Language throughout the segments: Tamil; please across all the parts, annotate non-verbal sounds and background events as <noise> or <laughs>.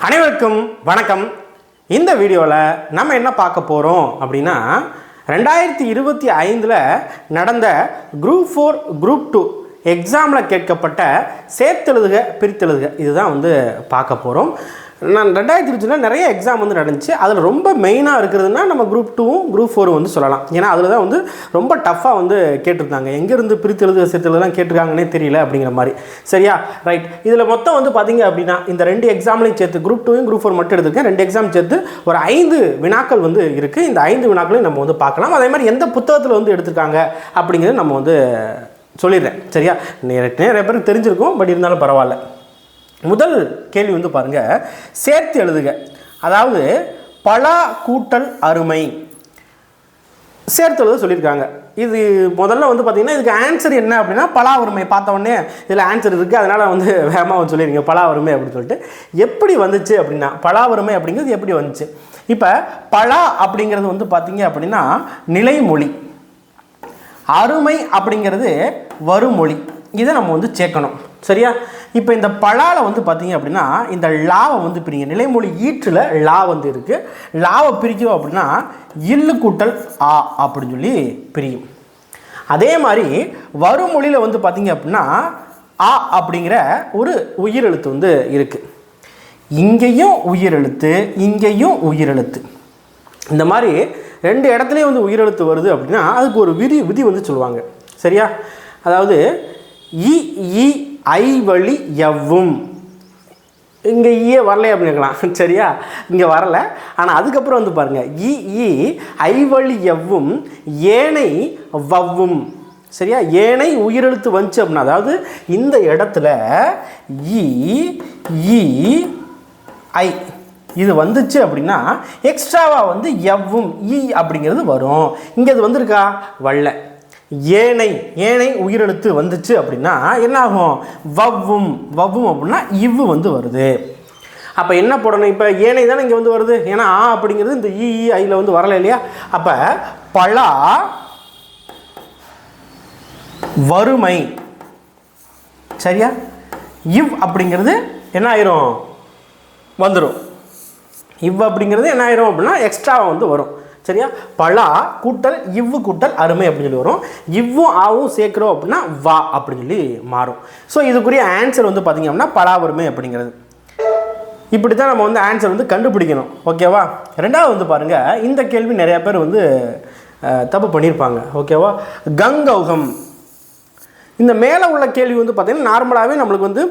அனைவருக்கும் வணக்கம். இந்த வீடியோவில் நம்ம என்ன பார்க்க போகிறோம் அப்படின்னா ரெண்டாயிரத்தி இருபத்தி ஐந்தில் நடந்த குரூப் ஃபோர் குரூப் டூ எக்ஸாமில் கேட்கப்பட்ட சேர்த்தெழுதுக பிரித்தெழுதுக. இதுதான் வந்து பார்க்க போகிறோம் நான் ரெண்டாயிரத்தி இருபத்தில நிறைய எக்ஸாம் வந்து நடந்துச்சு. அதில் ரொம்ப மெயினாக இருக்கிறதுனா நம்ம குரூப் டூவும் குரூப் ஃபோரும் வந்து சொல்லலாம். ஏன்னா அதில் தான் வந்து ரொம்ப டஃப்பாக வந்து கேட்டிருந்தாங்க. எங்கேருந்து பிரித்தெழுது சேர்த்தெழுதுலாம் கேட்டிருக்காங்கன்னே தெரியல அப்படிங்கிற மாதிரி. சரியா? ரைட் இதில் மொத்தம் வந்து பார்த்தீங்க அப்படின்னா இந்த ரெண்டு எக்ஸாம்லையும் சேர்த்து குரூப் டூவும் குரூப் ஃபோர் மட்டும் எடுத்துருக்கேன். ரெண்டு எக்ஸாம் சேர்த்து ஒரு ஐந்து வினாக்கள் வந்து இருக்குது இந்த ஐந்து வினாக்களையும் நம்ம வந்து பார்க்கலாம். அதே மாதிரி எந்த புத்தகத்தில் வந்து எடுத்திருக்காங்க அப்படிங்கிறது நம்ம வந்து சொல்லிடுறேன். சரியா? நிறைய பேருக்கு தெரிஞ்சிருக்கும் பட் இருந்தாலும் பரவாயில்ல. முதல் கேள்வி வந்து பாருங்கள் சேர்த்து எழுதுக. அதாவது பலா கூட்டல் அருமை. சேர்த்து எழுத சொல்லியிருக்காங்க. இது முதல்ல வந்து பார்த்தீங்கன்னா இதுக்கு ஆன்சர் என்ன அப்படின்னா பலா வறுமை. பார்த்த உடனே இதில் ஆன்சர் இருக்குது அதனால் வந்து வேகமாக வந்து சொல்லியிருக்கீங்க பலா வறுமை அப்படின்னு சொல்லிட்டு. எப்படி வந்துச்சு அப்படின்னா பலா வறுமை அப்படிங்கிறது எப்படி வந்துச்சு? இப்போ பலா அப்படிங்கிறது வந்து பார்த்தீங்க அப்படின்னா நிலைமொழி. அருமை அப்படிங்கிறது வருமொழி இதை நம்ம வந்து சேர்க்கணும். சரியா? இப்போ இந்த பழாவில் வந்து பார்த்தீங்க அப்படின்னா இந்த லாவை வந்து பிரிங்க. நிலைமொழி ஈற்றில் லா வந்து இருக்குது லாவை பிரிக்கிறோம் அப்படின்னா இல்லு கூட்டல் ஆ அப்படின்னு சொல்லி பிரியும். அதே மாதிரி வருமொழியில் வந்து பார்த்தீங்க அப்படின்னா ஆ அப்படிங்கிற ஒரு உயிரெழுத்து வந்து இருக்குது இங்கேயும் உயிரெழுத்து இங்கேயும் உயிரெழுத்து. இந்த மாதிரி ரெண்டு இடத்துலையும் வந்து உயிரெழுத்து வருது அப்படின்னா அதுக்கு ஒரு விதி விதி வந்து சொல்லுவாங்க. சரியா? அதாவது இ இ ஐ வழி எவ்வும். இங்கே ஈயே <laughs> வரல அப்படின்னு இருக்கலாம் சரியா? இங்கே வரலை. ஆனால் அதுக்கப்புறம் வந்து பாருங்கள் இ இ ஐ வழி எவ்வும் ஏனை வவ்வும். சரியா? ஏனை உயிரெழுத்து வந்துச்சு அப்படின்னா அதாவது இந்த இடத்துல இ இ ஐ இது வந்துச்சு அப்படின்னா எக்ஸ்ட்ராவாக வந்து எவ்வும் ஈ அப்படிங்கிறது வரும். இங்கே அது வந்திருக்கா? வல்ல. ஏனை ஏனை உயிரெழுத்து வந்துச்சு அப்படின்னா என்ன ஆகும் வவ்வும் வவ்வும் அப்படின்னா இவ்வு வந்து வருது. அப்போ என்ன போடணும்? இப்போ ஏனை தானே இங்கே வந்து வருது. ஏன்னா ஆ அப்படிங்கிறது இந்த இ இ ஐயில் வந்து வரல இல்லையா? அப்போ பலா வறுமை. சரியா? இவ் அப்படிங்கிறது என்ன ஆயிரும்? வந்துடும் இவ் அப்படிங்கிறது என்ன ஆயிரும் அப்படின்னா எக்ஸ்ட்ராவாக வந்து வரும். சரியா? பலா கூட்டல் இவ்வு கூட்டல் அருமை அப்படின்னு சொல்லி வரும். இவ்வும் ஆவும் சேர்க்குறோம் அப்படின்னா வா அப்படின்னு சொல்லி மாறும். ஸோ இதுக்குரிய ஆன்சர் வந்து பார்த்தீங்க அப்படின்னா பலாவருமை அப்படிங்கிறது. இப்படி தான் நம்ம வந்து ஆன்சர் வந்து கண்டுபிடிக்கணும். ஓகேவா ரெண்டாவது வந்து பாருங்கள் இந்த கேள்வி நிறையா பேர் வந்து தப்பு பண்ணியிருப்பாங்க ஓகேவா கங்கௌகம். இந்த மேலே உள்ள கேள்வி வந்து பார்த்திங்கன்னா நார்மலாகவே நம்மளுக்கு வந்து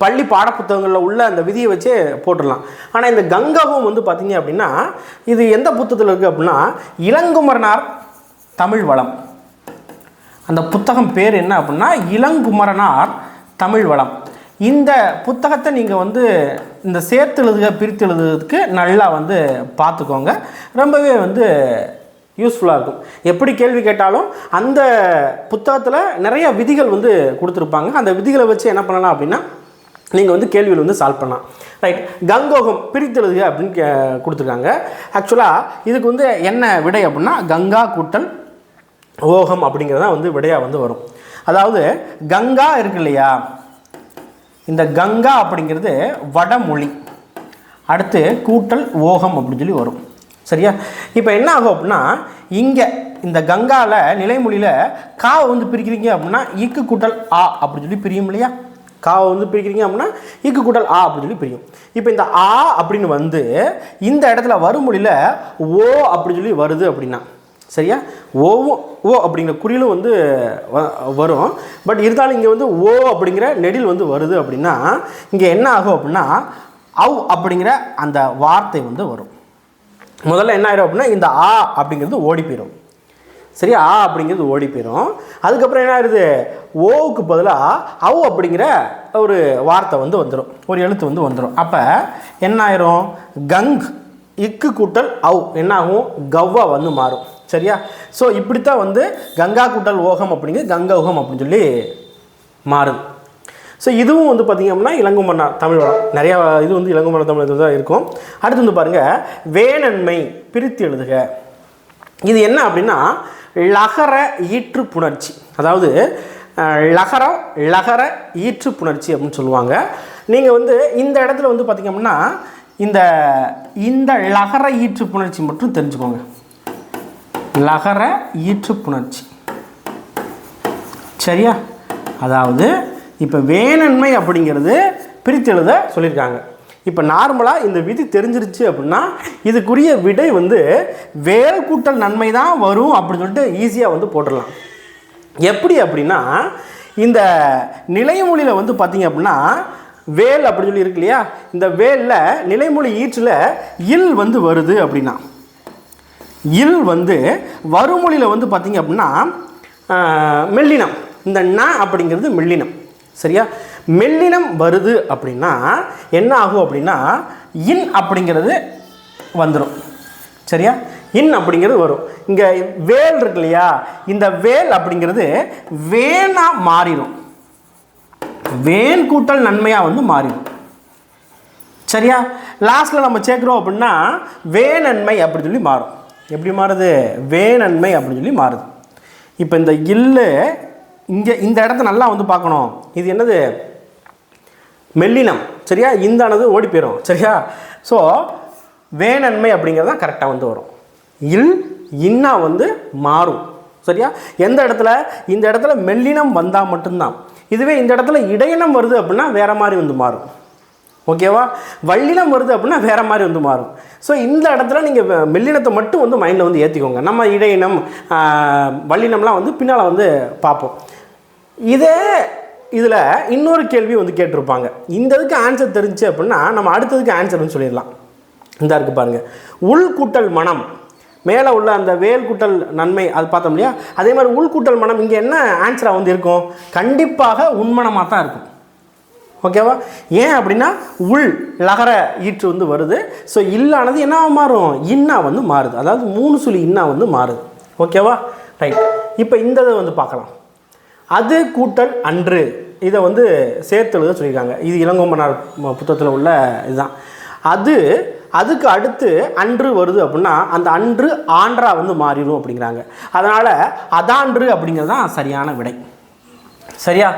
பள்ளி பாடப்புத்தகங்களில் உள்ள அந்த விதியை வச்சே போட்டுடலாம். ஆனால் இந்த கங்ககம் வந்து பார்த்தீங்க அப்படின்னா இது எந்த புத்தகத்தில் இருக்குது அப்படின்னா இளங்குமரனார் தமிழ் வளம். அந்த புத்தகம் பேர் என்ன அப்படின்னா இளங்குமரனார் தமிழ் வளம். இந்த புத்தகத்தை நீங்கள் வந்து இந்த சேர்த்து எழுதுக பிரித்து எழுதுறதுக்கு நல்லா வந்து பார்த்துக்கோங்க ரொம்பவே வந்து யூஸ்ஃபுல்லாக இருக்கும். எப்படி கேள்வி கேட்டாலும் அந்த புத்தகத்தில் நிறைய விதிகள் வந்து கொடுத்துருப்பாங்க. அந்த விதிகளை வச்சு என்ன பண்ணலாம் அப்படின்னா நீங்கள் வந்து கேள்வியில் வந்து சால்வ் பண்ணலாம். ரைட் கங்கோகம் பிரித்தெழுதுக அப்படின்னு கே கொடுத்துருக்காங்க. ஆக்சுவலாக இதுக்கு வந்து என்ன விடை அப்படின்னா கங்கா கூட்டல் ஓகம் அப்படிங்கிறது தான் வந்து விடையாக வந்து வரும். அதாவது கங்கா இருக்கு இல்லையா? இந்த கங்கா அப்படிங்கிறது வடமொழி. அடுத்து கூட்டல் ஓகம் அப்படின்னு சொல்லி வரும். சரியா? இப்போ என்ன ஆகும் அப்படின்னா இங்கே இந்த கங்காவில் நிலைமொழியில் காவை வந்து பிரிக்கிறீங்க அப்படின்னா இக்கு கூட்டல் ஆ அப்படின்னு சொல்லி பிரியும் இல்லையா? காவை வந்து பிரிக்கிறீங்க அப்படின்னா இக்கு கூட்டல் ஆ அப்படின்னு சொல்லி பிரியும். இப்போ இந்த ஆ அப்படின்னு வந்து இந்த இடத்துல வருமொழியில் ஓ அப்படின்னு சொல்லி வருது அப்படின்னா சரியா? ஓவும் ஓ அப்படிங்கிற குறியிலும் வந்து வரும். பட் இருந்தாலும் இங்கே வந்து ஓ அப்படிங்கிற நெடில் வந்து வருது அப்படின்னா இங்கே என்ன ஆகும் அப்படின்னா அவ் அப்படிங்கிற அந்த வார்த்தை வந்து வரும். முதல்ல என்ன ஆயிரும் அப்படின்னா இந்த ஆ அப்படிங்கிறது ஓடி போயிடும் சரியா? ஆ அப்படிங்கிறது ஓடி போயிடும் அதுக்கப்புறம் என்ன ஆயிடுது ஓவுக்கு பதிலாக அவ் அப்படிங்கிற ஒரு வார்த்தை வந்து வந்துடும் ஒரு எழுத்து வந்து வந்துடும் அப்போ என்ன ஆயிரும்? கங் இக்கு கூட்டல் அவ் என்ன ஆகும் கவ்வா வந்து மாறும். சரியா? ஸோ இப்படித்தான் வந்து கங்கா கூட்டல் ஓகம் அப்படிங்கிறது கங்கௌகம் அப்படின்னு சொல்லி மாறுது. ஸோ இதுவும் வந்து பார்த்திங்க அப்படின்னா இளங்குமண்ணா தமிழ் வளம். நிறையா இது வந்து இளங்குமன்னா தமிழ் தான் இருக்கும். அடுத்து வந்து பாருங்கள் வேணன்மை பிரித்து எழுதுக. இது என்ன அப்படின்னா லகர ஈற்று புணர்ச்சி அதாவது லகரம் லகர ஈற்று புணர்ச்சி அப்படின்னு சொல்லுவாங்க. நீங்கள் வந்து இந்த இடத்துல வந்து பார்த்திங்க அப்படின்னா இந்த இந்த லகர ஈற்று புணர்ச்சி மட்டும் தெரிஞ்சுக்கோங்க. லகர ஈற்று புணர்ச்சி சரியா? அதாவது இப்போ வேணன்மை அப்படிங்கிறது பிரித்தெழுத சொல்லியிருக்காங்க. இப்போ நார்மலாக இந்த விதி தெரிஞ்சிருச்சு அப்படின்னா இதுக்குரிய விடை வந்து வேல் கூட்டல் நன்மை தான் வரும் அப்படின்னு சொல்லிட்டு ஈஸியாக வந்து போட்டுடலாம். எப்படி அப்படின்னா இந்த நிலைமொழியில் வந்து பார்த்திங்க அப்படின்னா வேல் அப்படின்னு சொல்லி இருக்கு இல்லையா? இந்த வேலில் நிலைமொழி ஈற்றில் இல் வந்து வருது அப்படின்னா இல் வந்து வறுமொழியில் வந்து பார்த்தீங்க அப்படின்னா மெல்லினம். இந்த ந அப்படிங்கிறது மெல்லினம். சரியா? மெல்லினம் வருது அப்படின்னா என்ன ஆகும் அப்படின்னா இன் அப்படிங்கிறது வந்துடும் சரியா? இன் அப்படிங்கிறது வரும். இங்கே வேல் இருக்கு இல்லையா? இந்த வேல் அப்படிங்கிறது வேனாக மாறிடும். வேன் கூட்டல் நன்மையாக வந்து மாறிடும். சரியா? லாஸ்ட்டில் நம்ம சேர்க்குறோம் அப்படின்னா வேநன்மை அப்படின்னு சொல்லி மாறும். எப்படி மாறுது? வேநன்மை அப்படின்னு சொல்லி மாறுது. இப்போ இந்த இல்லு இங்கே இந்த இடத்த நல்லா வந்து பார்க்கணும். இது என்னது? மெல்லினம் சரியா? இந்தானது ஓடி போயிடும் சரியா? ஸோ வேநன்மை அப்படிங்கிறது தான் கரெக்டாக வந்து வரும். இல் இன்னா வந்து மாறும் சரியா? எந்த இடத்துல? இந்த இடத்துல மெல்லினம் வந்தால் மட்டும்தான். இதுவே இந்த இடத்துல இடையினம் வருது அப்படின்னா வேறு மாதிரி வந்து மாறும். ஓகேவா வள்ளினம் வருது அப்படின்னா வேறு மாதிரி வந்து மாறும். ஸோ இந்த இடத்துல நீங்கள் மெல்லினத்தை மட்டும் வந்து மைண்டில் வந்து ஏற்றிக்கோங்க நம்ம இடையினம் வள்ளினம்லாம் வந்து பின்னால் வந்து பார்ப்போம். இதே இதில் இன்னொரு கேள்வி வந்து கேட்டிருப்பாங்க. இந்த இதுக்கு ஆன்சர் தெரிஞ்சு அப்படின்னா நம்ம அடுத்ததுக்கு ஆன்சர்னு சொல்லிடலாம். இந்த இருக்கு பாருங்க. உள்கூட்டல் மனம். மேலே உள்ள அந்த வேல் கூட்டல் நன்மை அது பார்த்தோம் இல்லையா? அதே மாதிரி உள்கூட்டல் மனம் இங்கே என்ன ஆன்சராக வந்து இருக்கும்? கண்டிப்பாக உண்மனமாக தான் இருக்கும். ஓகேவா ஏன் அப்படின்னா உள் லகர ஈற்று வந்து வருது. ஸோ இல்லானது என்னவா மாறும்? இன்னா வந்து மாறுது. அதாவது மூணு சுழி இன்னா வந்து மாறுது. ஓகேவா ரைட் இப்போ இந்த இதை வந்து பார்க்கலாம். அது கூட்டல் அன்று. இதை வந்து சேர்த்து எழுத சொல்லியிருக்காங்க. இது இளங்கோமனார் புத்தகத்தில் உள்ள இதுதான். அது அதுக்கு அடுத்து அன்று வருது அப்படின்னா அந்த அன்று ஆன்றா வந்து மாறிடும் அப்படிங்கிறாங்க. அதனால் அதான்று அப்படிங்கிறது தான் சரியான விடை. சரியா?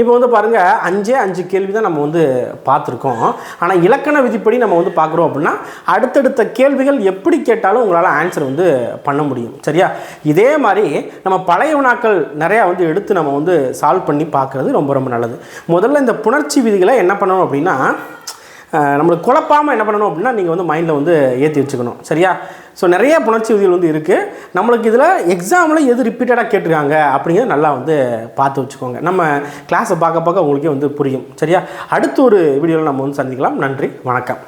இப்போ வந்து பாருங்கள் அஞ்சே அஞ்சு கேள்வி தான் நம்ம வந்து பார்த்துருக்கோம். ஆனால் இலக்கண விதிப்படி நம்ம வந்து பார்க்குறோம் அப்படின்னா அடுத்தடுத்த கேள்விகள் எப்படி கேட்டாலும் உங்களால் ஆன்சர் வந்து பண்ண முடியும். சரியா? இதே மாதிரி நம்ம பழைய வினாக்கள் நிறையா வந்து எடுத்து நம்ம வந்து சால்வ் பண்ணி பார்க்குறது ரொம்ப ரொம்ப நல்லது. முதல்ல இந்த புணர்ச்சி விதிகளை என்ன பண்ணணும் அப்படின்னா நம்மளுக்கு குழப்பாமல் என்ன பண்ணணும் அப்படின்னா நீங்கள் வந்து மைண்டில் வந்து ஏற்றி வச்சுக்கணும். சரியா? ஸோ நிறைய புணர்ச்சி விதிகள் வந்து இருக்குது நம்மளுக்கு இதில் எக்ஸாமில் எது ரிப்பீட்டடாக கேட்டிருக்காங்க அப்படிங்கிறத நல்லா வந்து பார்த்து வச்சுக்கோங்க. நம்ம கிளாஸை பார்க்க பார்க்க உங்களுக்கே வந்து புரியும். சரியா? அடுத்த ஒரு வீடியோவில் நம்ம வந்து சந்திக்கலாம். நன்றி. வணக்கம்.